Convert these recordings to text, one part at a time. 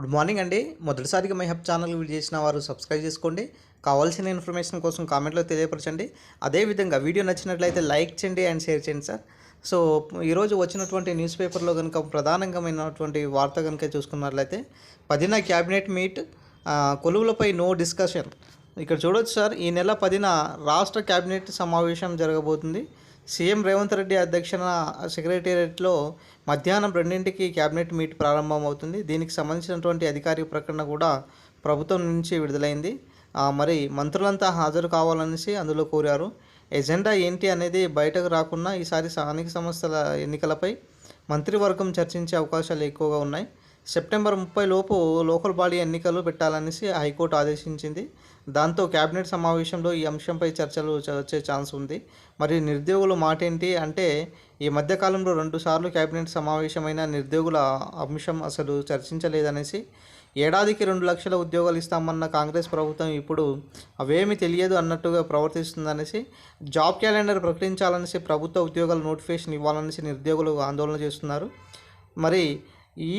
Good morning అండి. మొదటిసారిగా my hub channel video చేసిన వారు సబ్స్క్రైబ్ చేసుకోండి. కావాల్సిన ఇన్ఫర్మేషన్ కోసం కామెంట్లో తెలియపరచండి. అదేవిధంగా వీడియో నచ్చినట్లయితే లైక్ చేయండి అండ్ షేర్ చేయండి సార్. సో ఈరోజు వచ్చినటువంటి న్యూస్ పేపర్లో కనుక ప్రధానంగామైనటువంటి వార్త కనుక చూసుకున్నట్లయితే పదిన క్యాబినెట్ మీట్ కొలువులపై నో డిస్కషన్. ఇక్కడ చూడొచ్చు సార్ ఈ నెల పదిన రాష్ట్ర క్యాబినెట్ సమావేశం జరగబోతుంది. సీఎం రేవంత్ రెడ్డి అధ్యక్షన సెక్రటేరియట్లో మధ్యాహ్నం రెండింటికి క్యాబినెట్ మీట్ ప్రారంభమవుతుంది. దీనికి సంబంధించినటువంటి అధికారిక ప్రకటన కూడా ప్రభుత్వం నుంచి విడుదలైంది. మరి మంత్రులంతా హాజరు కావాలనేసి అందులో కోరారు. ఎజెండా ఏంటి అనేది బయటకు రాకుండా ఈసారి స్థానిక సంస్థల ఎన్నికలపై మంత్రివర్గం చర్చించే అవకాశాలు ఎక్కువగా ఉన్నాయి. సెప్టెంబర్ ముప్పై లోపు లోకల్ బాడీ ఎన్నికలు పెట్టాలనేసి హైకోర్టు ఆదేశించింది. దాంతో కేబినెట్ సమావేశంలో ఈ అంశంపై చర్చలు వచ్చే ఛాన్స్ ఉంది. మరి నిరుద్యోగుల మాట ఏంటి అంటే ఈ మధ్యకాలంలో రెండు సార్లు కేబినెట్ సమావేశమైన నిరుద్యోగుల అంశం అసలు చర్చించలేదనేసి ఏడాదికి రెండు లక్షల ఉద్యోగాలు ఇస్తామన్న కాంగ్రెస్ ప్రభుత్వం ఇప్పుడు అవేమీ తెలియదు అన్నట్టుగా ప్రవర్తిస్తుందనేసి జాబ్ క్యాలెండర్ ప్రకటించాలనేసి ప్రభుత్వ ఉద్యోగాల నోటిఫికేషన్ ఇవ్వాలనేసి నిరుద్యోగులు ఆందోళన చేస్తున్నారు. మరి ఈ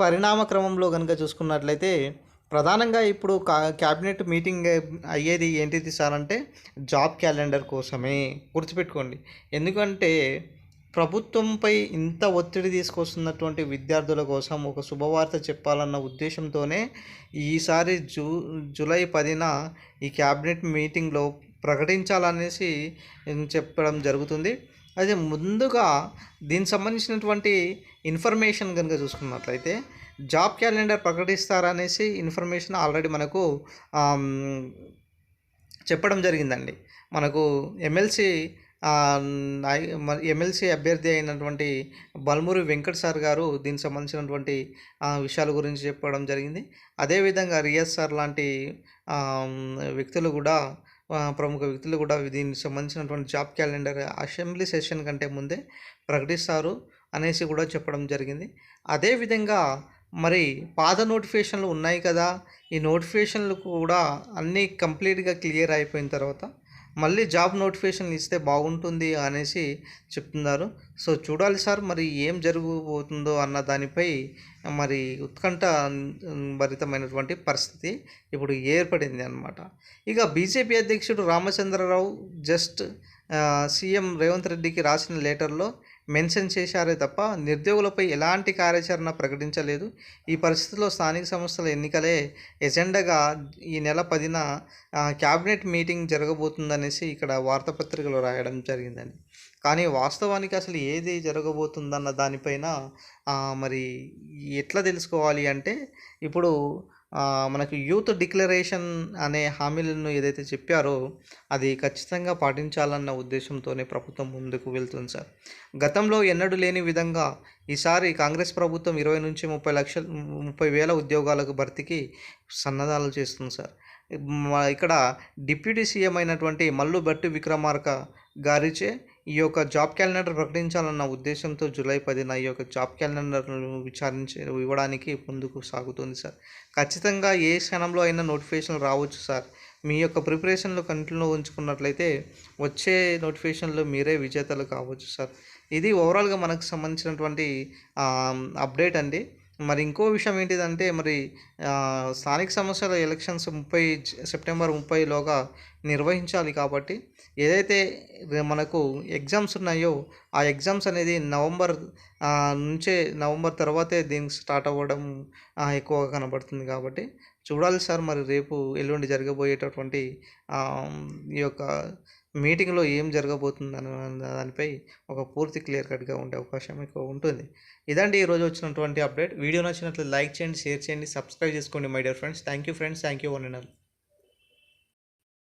పరిణామ క్రమంలో కనుక చూసుకున్నట్లయితే ప్రధానంగా ఇప్పుడు కా క్యాబినెట్ మీటింగ్ అయ్యేది ఏంటిది సార్ అంటే జాబ్ క్యాలెండర్ కోసమే. గుర్తుపెట్టుకోండి. ఎందుకంటే ప్రభుత్వంపై ఇంత ఒత్తిడి తీసుకొస్తున్నటువంటి విద్యార్థుల కోసం ఒక శుభవార్త చెప్పాలన్న ఉద్దేశంతోనే ఈసారి జూ జూలై పదిన ఈ క్యాబినెట్ మీటింగ్లో ప్రకటించాలనేసి చెప్పడం జరుగుతుంది. అయితే ముందుగా దీనికి సంబంధించినటువంటి ఇన్ఫర్మేషన్ కనుక చూసుకున్నట్లయితే జాబ్ క్యాలెండర్ ప్రకటిస్తారనేసి ఇన్ఫర్మేషన్ ఆల్రెడీ మనకు చెప్పడం జరిగిందండి. మనకు ఎమ్మెల్సీ ఎమ్మెల్సీ అభ్యర్థి అయినటువంటి బల్మూరి వెంకట్ సార్ గారు దీనికి సంబంధించినటువంటి విషయాల గురించి చెప్పడం జరిగింది. అదేవిధంగా రియాజ్ సార్ లాంటి వ్యక్తులు కూడా ప్రముఖ వ్యక్తులు కూడా దీనికి సంబంధించినటువంటి జాబ్ క్యాలెండర్ అసెంబ్లీ సెషన్ కంటే ముందే ప్రకటిస్తారు అనేసి కూడా చెప్పడం జరిగింది. అదేవిధంగా మరి పాత నోటిఫికేషన్లు ఉన్నాయి కదా ఈ నోటిఫికేషన్లు కూడా అన్నీ కంప్లీట్గా క్లియర్ అయిపోయిన తర్వాత మళ్ళీ జాబ్ నోటిఫికేషన్లు ఇస్తే బాగుంటుంది అనేసి చెప్తున్నారు. సో చూడాలి సార్ మరి ఏం జరగబోతుందో అన్న దానిపై మరి ఉత్కంఠ భరితమైనటువంటి పరిస్థితి ఇప్పుడు ఏర్పడింది అనమాట ఇక బీజేపీ అధ్యక్షుడు రామచంద్రరావు జస్ట్ సీఎం రేవంత్ రెడ్డికి రాసిన లెటర్లో మెన్షన్ చేశారే తప్ప నిరుద్యోగులపై ఎలాంటి కార్యాచరణ ప్రకటించలేదు. ఈ పరిస్థితిలో స్థానిక సంస్థల ఎన్నికలే ఎజెండాగా ఈ నెల పదిన క్యాబినెట్ మీటింగ్ జరగబోతుందనేసి ఇక్కడ వార్తాపత్రికలో రాయడం జరిగిందండి. కానీ వాస్తవానికి అసలు ఏది జరగబోతుందన్న దానిపైన మరి ఎట్లా తెలుసుకోవాలి అంటే ఇప్పుడు మనకు యూత్ డిక్లరేషన్ అనే హామీలను ఏదైతే చెప్పారో అది ఖచ్చితంగా పాటించాలన్న ఉద్దేశంతోనే ప్రభుత్వం ముందుకు వెళ్తుంది సార్. గతంలో ఎన్నడూ లేని విధంగా ఈసారి కాంగ్రెస్ ప్రభుత్వం ఇరవై నుంచి ముప్పై లక్షల ముప్పై వేల ఉద్యోగాలకు భర్తీకి సన్నదాలు చేస్తుంది సార్. ఇక్కడ డిప్యూటీ సీఎం అయినటువంటి మల్లు భట్టి విక్రమార్క గారిచే ఈ యొక్క జాబ్ క్యాలెండర్ ప్రకటించాలన్న ఉద్దేశంతో జూలై పదిన ఈ యొక్క జాబ్ క్యాలెండర్ను విచారించి ఇవ్వడానికి ముందుకు సాగుతుంది సార్. ఖచ్చితంగా ఏ క్షణంలో అయినా నోటిఫికేషన్ రావచ్చు సార్. మీ యొక్క ప్రిపరేషన్లు కంటిన్యూ ఉంచుకున్నట్లయితే వచ్చే నోటిఫికేషన్లో మీరే విజేతలు కావచ్చు సార్. ఇది ఓవరాల్గా మనకు సంబంధించినటువంటి అప్డేట్ అండి. మరి ఇంకో విషయం ఏంటిదంటే మరి స్థానిక సంస్థల ఎలక్షన్స్ ముప్పై సెప్టెంబర్ ముప్పైలోగా నిర్వహించాలి కాబట్టి ఏదైతే మనకు ఎగ్జామ్స్ ఉన్నాయో ఆ ఎగ్జామ్స్ అనేది నవంబర్ నుంచే నవంబర్ తర్వాతే దీనికి స్టార్ట్ అవ్వడం ఎక్కువగా కనబడుతుంది కాబట్టి చూడాలి సార్ మరి రేపు ఎల్లుండి జరగబోయేటటువంటి ఈ యొక్క మీటింగ్లో ఏం జరగబోతుంది అన్న దానిపై ఒక పూర్తి క్లియర్ కట్గా ఉండే అవకాశం ఎక్కువ ఉంటుంది. ఇదండి ఈరోజు వచ్చినటువంటి అప్డేట్. వీడియో నచ్చినట్లు లైక్ చేయండి షేర్ చేయండి సబ్స్క్రైబ్ చేసుకోండి my dear friends. Thank you friends. Thank you one and all.